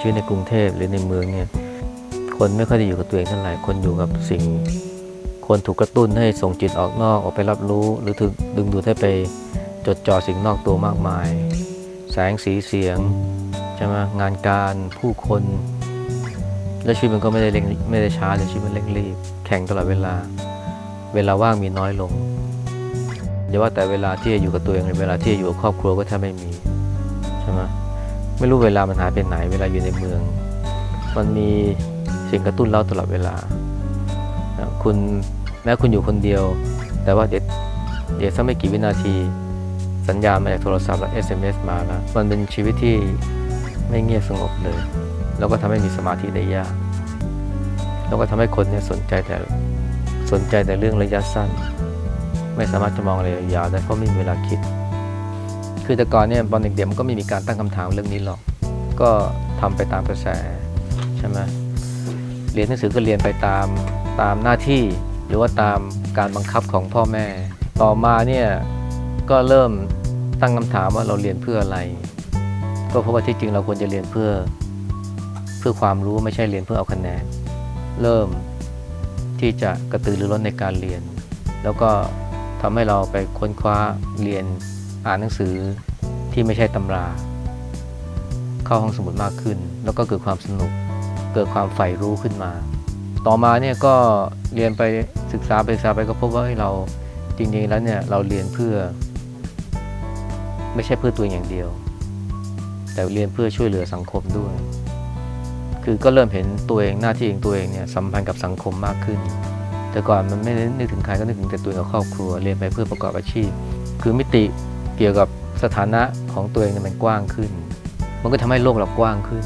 ชีวิตในกรุงเทพหรือในเมืองเนี่ยคนไม่ค่อยได้อยู่กับตัวเองเท่าไหร่คนอยู่กับสิ่ง คนถูกกระตุ้นให้ส่งจิตออกนอกออกไปรับรู้ หรือถึงดึงดูดให้ไปจดจ่อสิ่งนอกตัวมากมาย แสงสีเสียงใช่ไหมงานการผู้คน และชีวิตมันก็ไม่ได้เร่งไม่ได้ช้าเลยชีวิตมันเร่งรีบ แข่งตลอดเวลา เวลาว่างมีน้อยลงอย่าว่าแต่เวลาที่จะอยู่กับตัวเองเลยเวลาที่จะอยู่กับครอบครัวก็แทบไม่มีใช่ไหม ไม่รู้เวลามันหายไปไหนเวลาอยู่ในเมือง มันมีสิ่งกระตุ้นเราตลอดเวลา คุณแม้คุณอยู่คนเดียว แต่ว่าเดี๋ยวเดี๋ยวสักไม่กี่วินาที สัญญาณมาจากโทรศัพท์และ SMS มาแล้วมันเป็นชีวิตที่ไม่เงียบสงบเลย แล้วก็ทำให้มีสมาธิได้ยาก แล้วก็ทำให้คนเนี่ยสนใจแต่สนใจแต่เรื่องระยะสั้น ไม่สามารถจะมองระยะยาวได้เพราะไม่มีเวลาคิด คือแต่ก่อนเนี่ยตอนเด็กๆมันก็ไม่มีการตั้งคำถามเรื่องนี้หรอก ก็ทำไปตามกระแสใช่ไหมเรียนหนังสือก็เรียนไปตามตามหน้าที่ หรือว่าตามการบังคับของพ่อแม่ ต่อมาเนี่ยก็เริ่มตั้งคำถามว่าเราเรียนเพื่ออะไร ก็เพราะว่าที่จริงเราควรจะเรียนเพื่อเพื่อความรู้ไม่ใช่เรียนเพื่อเอาคะแนนเริ่มที่จะกระตือรือร้นในการเรียน แล้วก็ทำให้เราไปค้นคว้าเรียนอ่านหนังสือ ที่ไม่ใช่ตำรา เข้าห้องสมุดมากขึ้น แล้วก็เกิดความสนุก เกิดความใฝ่รู้ขึ้นมา ต่อมาเนี่ยก็เรียนไปศึกษาไปศึกษาไปก็พบว่าเฮ้ยเราจริงๆแล้วเนี่ยเราเรียนเพื่อ ไม่ใช่เพื่อตัวเองอย่างเดียว แต่เรียนเพื่อช่วยเหลือสังคมด้วย คือก็เริ่มเห็นตัวเองหน้าที่เองตัวเองเนี่ยสัมพันธ์กับสังคมมากขึ้น แต่ก่อนมันไม่ได้นึกถึงใครก็นึกถึงแต่ตัวเองกับครอบครัวเรียนไปเพื่อประกอบอาชีพ คือมิติเกี่ยวกับ สถานะของตัวเองมันกว้างขึ้น มันก็ทำให้โลกเรากว้างขึ้น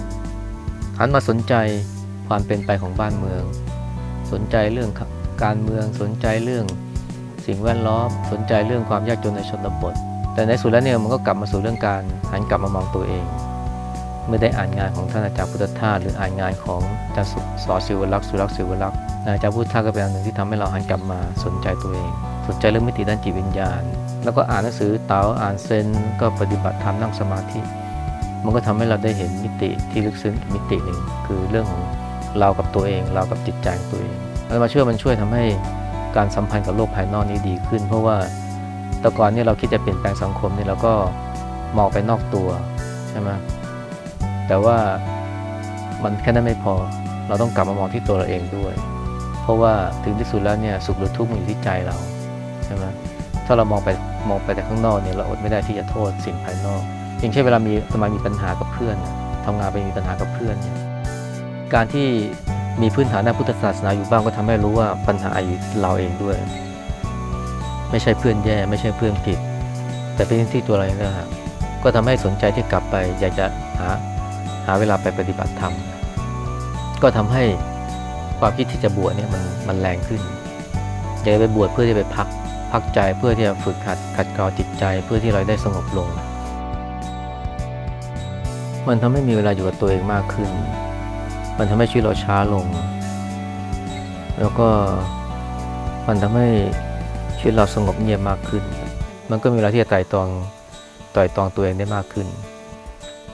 หันมาสนใจความเป็นไปของบ้านเมือง สนใจเรื่องการเมืองสนใจเรื่องสิ่งแวดล้อมสนใจเรื่องความยากจนในชนบท แต่ในสุดแล้วเนี่ยมันก็กลับมาสู่เรื่องการหันกลับมามองตัวเอง เมื่อได้อ่านงานของท่านอาจารย์พุทธทาสหรืออ่านงานของอาจารย์สอศิวลักษ์สุรักษ์ศิวลักษ์อาจารย์พุทธทาสก็เป็นอันหนึ่งที่ทำให้เราหันกลับมาสนใจตัวเอง สนใจเรื่องมิติด้านจิตวิญญาณ แล้วก็อ่านหนังสือเต๋าอ่านเซนก็ปฏิบัติธรรมนั่งสมาธิ มันก็ทำให้เราได้เห็นมิติที่ลึกซึ้งมิติหนึ่งคือเรื่องของเรากับตัวเอง เรากับจิตใจของตัวเองแล้วมาช่วยมันช่วยทำให้การสัมพันธ์กับโลกภายนอกนี้ดีขึ้น เพราะว่าแต่ก่อนเนี่ยเราคิดจะเปลี่ยนแปลงสังคมเนี่ยเราก็มองไปนอกตัวใช่ไหมแต่ว่ามันแค่นั้นไม่พอ เราต้องกลับมามองที่ตัวเราเองด้วย เพราะว่าถึงที่สุดแล้วเนี่ยสุขหรือทุกข์มันอยู่ที่ใจเราใช่ไหม ถ้าเรามองไปมองไปแต่ข้างนอกเนี่ยเราอดไม่ได้ที่จะโทษสิ่งภายนอก อย่างเช่นเวลามีสมามีปัญหากับเพื่อนน่ะทำงานไปมีปัญหากับเพื่อนเนี่ยการที่มีพื้นฐานด้านพุทธศาสนาอยู่บ้างก็ทำให้รู้ว่าปัญหาอยู่เราเองด้วย ไม่ใช่เพื่อนแย่ ไม่ใช่เพื่อนผิด แต่เป็นที่ตัวเราเองนะฮะก็ทำให้สนใจที่กลับไป อยากจะหาหาเวลาไปปฏิบัติธรรม ก็ทำให้ความคิดที่จะบวชเนี่ยมันมันแรงขึ้นอยากจะไปบวชเพื่อจะไปพัก พักใจเพื่อที่จะฝึกขัดขัดเกลาจิตใจเพื่อที่เราได้สงบลง มันทำให้มีเวลาอยู่กับตัวเองมากขึ้น มันทำให้ชีวิตเราช้าลง แล้วก็มันทำให้ชีวิตเราสงบเงียบมากขึ้น มันก็มีเวลาที่จะไต่ตองไต่ตองตัวเองได้มากขึ้น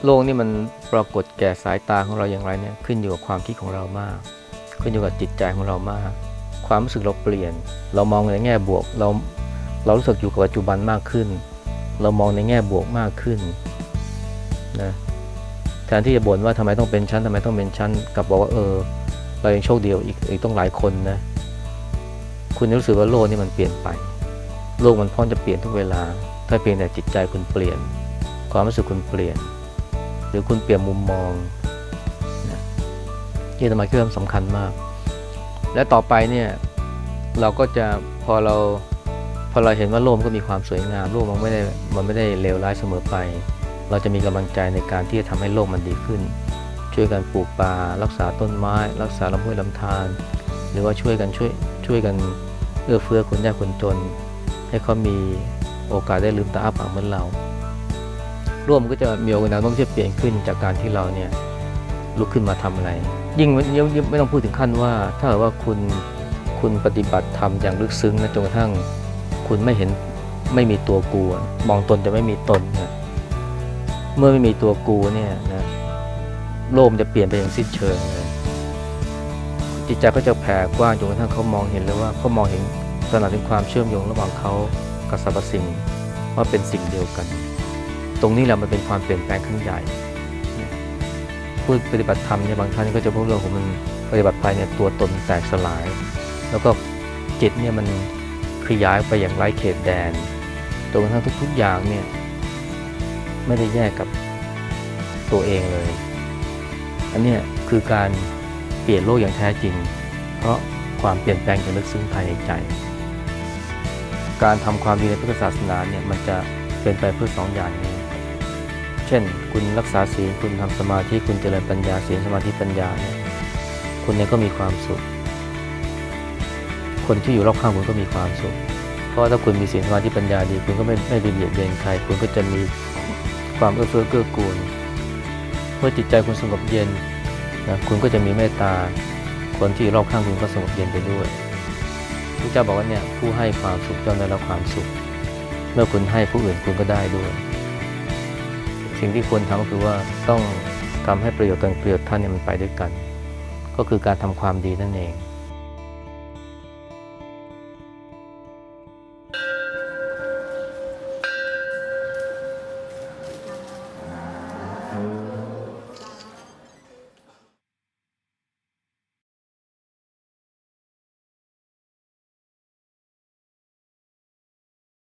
โลกนี่มันปรากฏแก่สายตาของเราอย่างไรเนี่ยขึ้นอยู่กับความคิดของเรามาก ขึ้นอยู่กับจิตใจของเรามาก ความรู้สึกเราเปลี่ยน เรามองในแง่บวก เราเรารู้สึกอยู่กับปัจจุบันมากขึ้น เรามองในแง่บวกมากขึ้นนะแทนที่จะบ่นว่าทำไมต้องเป็นชั้นทำไมต้องเป็นชั้นกลับบอกว่าเออ เรายังโชคเดียวอีกอีกต้องหลายคนนะคุณรู้สึกว่าโลกนี่มันเปลี่ยนไป โลกมันพร้อมจะเปลี่ยนทุกเวลา ถ้าเพียงแต่จิตใจคุณเปลี่ยน ความรู้สึกคุณเปลี่ยน หรือคุณเปลี่ยนมุมมองนะนี่ธรรมะคิดว่าสำคัญมาก และต่อไปเนี่ยเราก็จะพอเราพอเราเห็นว่าโลกมันก็มีความสวยงามโลกมันไม่ได้มันไม่ได้เลวร้ายเสมอไป เราจะมีกำลังใจในการที่จะทำให้โลกมันดีขึ้น ช่วยกันปลูกป่ารักษาต้นไม้ รักษาลำห้วยลำธารหรือว่าช่วยกันช่วยช่วยกันเอื้อเฟื้อคนยากคนจน ให้เขามีโอกาสได้ลืมตาอ้าปากเหมือนเรา ร่วมนก็จะมีโอกาสน้มที่จะเปลี่ยนขึ้นจากการที่เราเนี่ย ลุกขึ้นมาทำอะไร ยิ่งไม่ต้องพูดถึงขั้นว่า ถ้าว่าคุณคุณปฏิบัติธรรมอย่างลึกซึ้งนะจนกระทั่งคุณไม่เห็นไม่มีตัวกูมองตนจะไม่มีตนเนี่ยเมื่อไม่มีตัวกูเนี่ยนะโลกมันจะเปลี่ยนไปอย่างสิ้นเชิงเลยจิตใจก็จะแผ่กว้างจนกระทั่งเขามองเห็นเลยว่าเขามองเห็นตระหนักถึงความเชื่อมโยงระหว่างเขากับสรรพสิ่งว่าเป็นสิ่งเดียวกัน ตรงนี้แหละมันเป็นความเปลี่ยนแปลงขั้นใหญ่ ผู้ปฏิบัติธรรมเนี่ยบางท่านก็จะพูดเรื่องของมันปฏิบัติไปเนี่ยตัวตนแตกสลาย แล้วก็จิตเนี่ยมันขยายไปอย่างไร้เขตแดนจนกระทั่งทุก ๆ อย่างเนี่ยไม่ได้แยกกับตัวเองเลย อันเนี้ยคือการเปลี่ยนโลกอย่างแท้จริง เพราะความเปลี่ยนแปลงอย่างลึกซึ้งภายในใจ การทำความดีในพุทธศาสนาเนี่ยมันจะเป็นไปเพื่อสองอย่างนี้ ช่น คุณรักษาศีลคุณทำสมาธิคุณเจริญปัญญาศีลสมาธิปัญญาเนี่ยคุณเนี่ยก็มีความสุข คนที่อยู่รอบข้างคุณก็มีความสุข เพราะถ้าคุณมีศีลสมาธิปัญญาดี คุณก็ไม่ไม่เบียดเบียนใคร คุณก็จะมีความเอื้อเฟื้อเกื้อกูลเมื่อจิตใจคุณสงบเย็นนะคุณก็จะมีเมตตา คนที่อยู่รอบข้างคุณก็สงบเย็นไปด้วยพระเจ้าบอกว่าเนี่ยผู้ให้ความสุขย่อมได้รับความสุข เมื่อคุณให้ผู้อื่นคุณก็ได้ด้วย สิ่งที่ควรทำก็คือว่าต้องทำให้ประโยชน์กันประโยชน์ท่านเนี่ยมันไปด้วยกัน ก็คือการทำความดีนั่นเอง